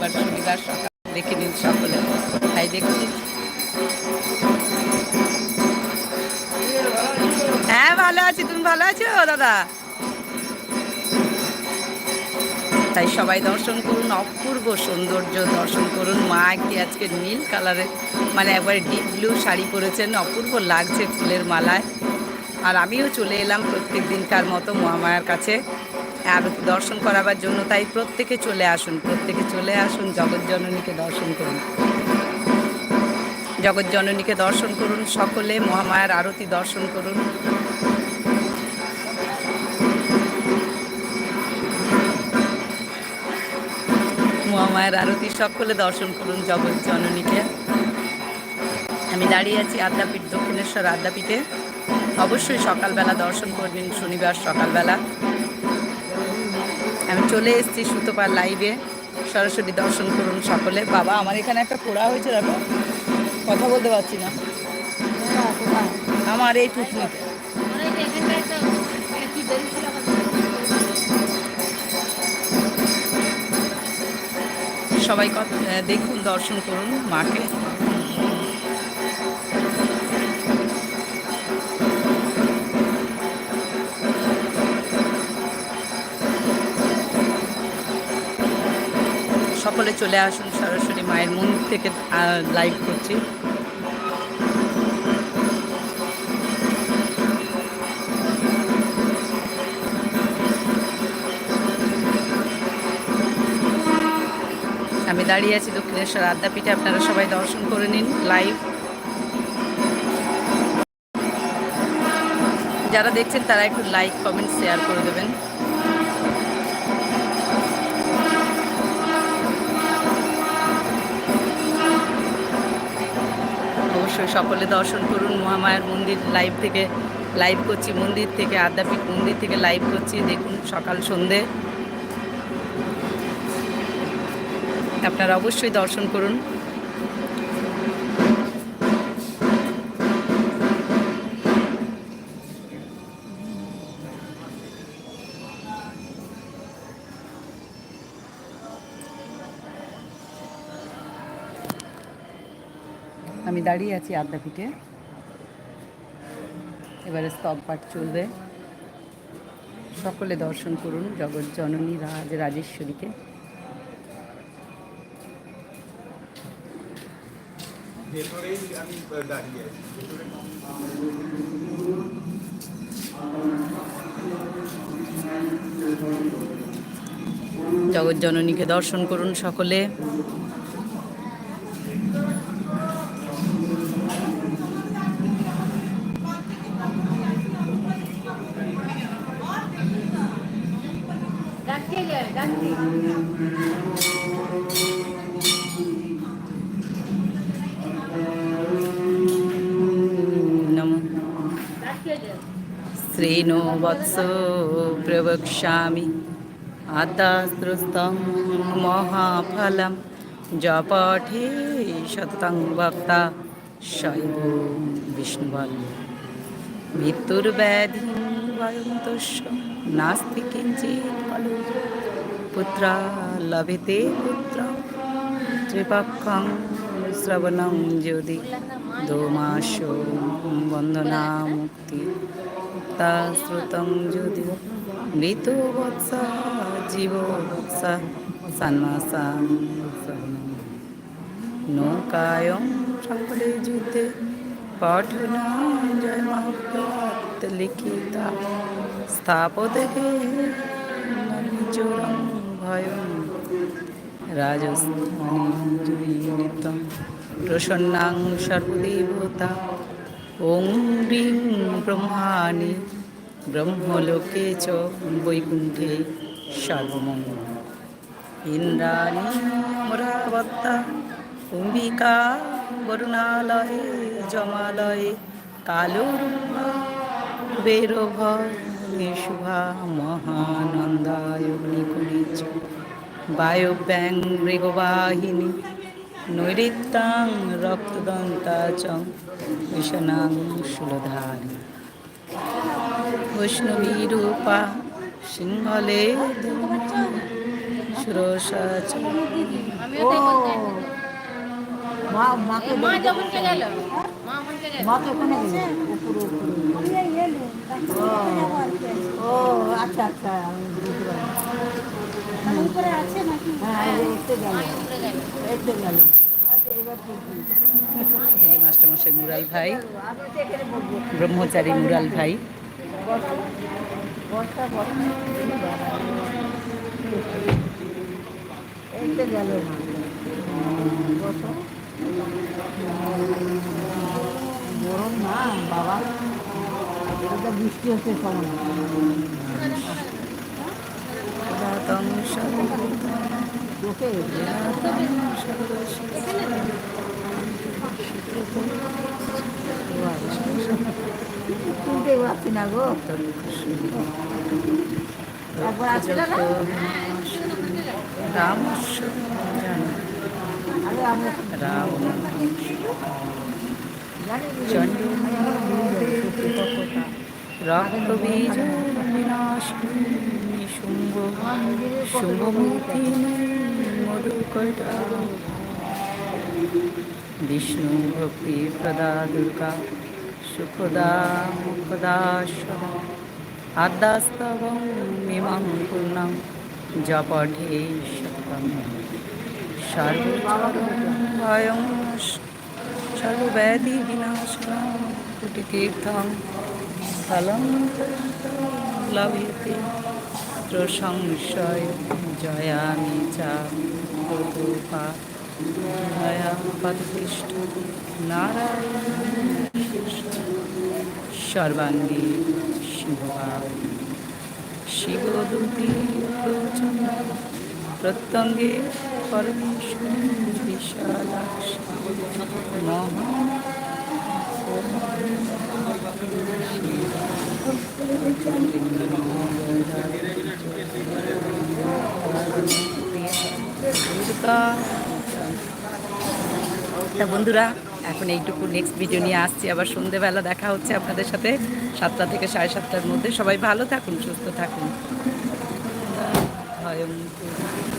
এবার শনিবার সকাল। দেখে নিন সকলে। তাই দেখুন। হ্যাঁ ভালো আছি। তুমি ভালো আছো, দাদা? তাই সবাই দর্শন করুন, অপূর্ব সৌন্দর্য দর্শন করুন। মা একটি আজকে নীল কালারের মানে একবারে ডিপ ব্লু শাড়ি পরেছেন। অপূর্ব লাগছে ফুলের মালায়। আর আমিও চলে এলাম প্রত্যেক দিনকার মতো মহামায়ার কাছে। আর দর্শন করাবার জন্য তাই প্রত্যেকে চলে আসুন, প্রত্যেকে চলে আসুন জগৎজননীকে দর্শন করুন। জগৎজননীকে দর্শন করুন, সকলে মহামায়ার আরতি দর্শন করুন। মহামায়ের আরতি সকলে দর্শন করুন, জগৎ জননীকে। আমি দাঁড়িয়ে আছি আদ্যাপীঠ দক্ষিণেশ্বর আদ্যাপীঠে। অবশ্যই সকালবেলা দর্শন করবেন, শনিবার সকালবেলা। চলে এসেছি সুতোপার লাইভে সরাসরি দর্শন করুন সকলে। বাবা, আমার এখানে একটা পোড়া হয়েছে, দেখো। কথা বলতে পারছি না। আমার এই টুকনিতে। সবাই দেখুন, দর্শন করুন মাকে। সকলে চলে আসুন সরাসরি মায়ের মন্দির থেকে লাইভ করছি। আমি দাঁড়িয়ে আছি দক্ষিণেশ্বর আদ্যাপীঠে, আপনারা সবাই দর্শন করে নিন লাইভ যারা দেখছেন তারা একটু লাইক কমেন্ট শেয়ার করে দেবেন। অবশ্যই সকলে দর্শন করুন। মহামায়ার মন্দির লাইভ থেকে লাইভ করছি মন্দির থেকে আদ্যাপীঠ মন্দির থেকে লাইভ করছি। দেখুন সকাল সন্ধে। আপনারা অবশ্যই দর্শন করুন। আমি দাঁড়িয়ে আছি আদ্যাপীঠে এবারে স্তব পাঠ চলবে। সকলে দর্শন করুন জগৎ জননী রাজ রাজেশ্বরীকে। জগৎ জননীকে দর্শন করুন সকলে। শ্রীনো বৎস প্রবক্ষ্যামি আদাস্ত্রস্তং মহাফলম জপঠে শতং ভক্তা শৈব বিষ্ণুবল মৃত্যুর্ব্যাধি ভয়ন্তস্য নাস্তি কিঞ্চিৎ ফলো পুত্রা লভেতে পুত্র ত্রিপক্ষং শ্রবণং যদি দোমাস বন্দনা মুক্তি তা শ্রুতং যদি মৃত বৎসা জীব বৎসা সন্মাসা নৌকায়ং সকলে যুদ্ধে পঠনা জয় মহাপ্রাত লিখিতা স্থাপতে ভয়ং রাজস্থানীযুক্তম প্রসন্নাং সর্বদেবতা। ওং হ্রিং ব্রহ্মাণি। ব্রহ্মলোকে চ বৈকুণ্ঠে সর্বমঙ্গল ইন্দ্রাণী কুম্ভিকা বরুণালয়ে জমালয়ে। কালো বেরভ শুভা মহানন্দায় অগ্নিকুলিচ বায়ব্যাং মৃগবাহিনী নৈরিত্যাং রক্তদন্তা চ বিষণাং শূলধারী বৈষ্ণবী রূপা সিংহলে ও মা মাকে মা তো ওখানে উপরে ও আচ্ছা আচ্ছা। আমি বুঝতে উপরে আছে নাকি হ্যাঁ গেল। মাস্টারমশাই মুরাল ভাই ব্রহ্মচারী মুরাল ভাই। গেল। গরম না বাবা। এটা বৃষ্টি হচ্ছে তং চোখে তুলতে পারছি না গো। রাম রাম জানি চন্ডী কথা রক্ত বীজ বিনাশ শুম্ভ শুভমূর্তি মধুকটা বিষ্ণু ভক্তি প্রদা দুর্গা সুখদা মুখদা আদ্যাস্তব ইমাম পূর্ণম জপঠে শতম সর্বচরম সর্বব্যাধি বিনাশনম কুটিতীর্থম ফলম লভ্যতে সংশয় জয়ামি চা পদপৃষ্ঠ নারায়ণ সর্বাঙ্গী শিবা শিবদূতি প্রচণ্ড প্রত্যঙ্গে পরমেশ্বর মহা তা বন্ধুরা, এখন এইটুকু নেক্সট ভিডিও নিয়ে আসছি। আবার সন্ধেবেলা দেখা হচ্ছে আপনাদের সাথে, সাতটা থেকে সাড়ে সাতটার মধ্যে। সবাই ভালো থাকুন, সুস্থ থাকুন। ভয়ঙ্কর।